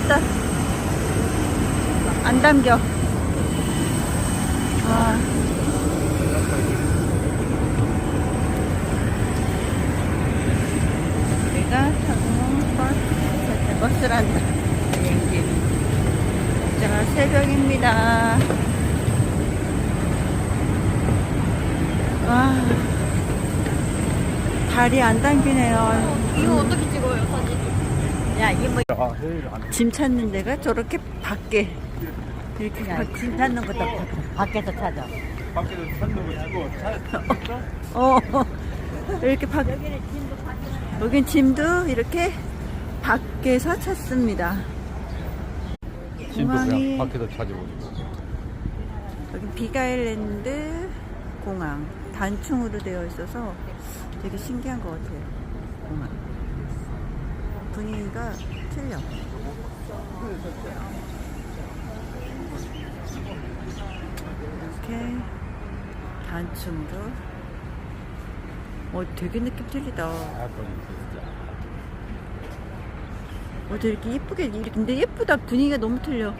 춥다. 안 담겨. 아. 우리가 타고 버스, 버스란다. 비행기. 자, 새벽입니다. 와. 발이 안 당기네요. 이거 어떻게 찍어요 사진? 야, 이게 뭐, 아, 회의를 안 해. 짐 찾는 데가 저렇게 밖에. 이렇게 야, 밖에. 짐 찾는 것도 바- 밖에서 찾아. 밖에서 찾는 거 차에 어, 이렇게 밖, 여긴 짐도 이렇게 밖에서 찾습니다. 공항이, 밖에서 찾아보고. 여기 비가일랜드 공항. 단층으로 되어 있어서 되게 신기한 것 같아요. 공항. 분위기가 틀려. 이렇게 단층으로. 어, 되게 느낌 틀리다. 어, 되게 이렇게, 근데 예쁘다. 분위기가 너무 틀려.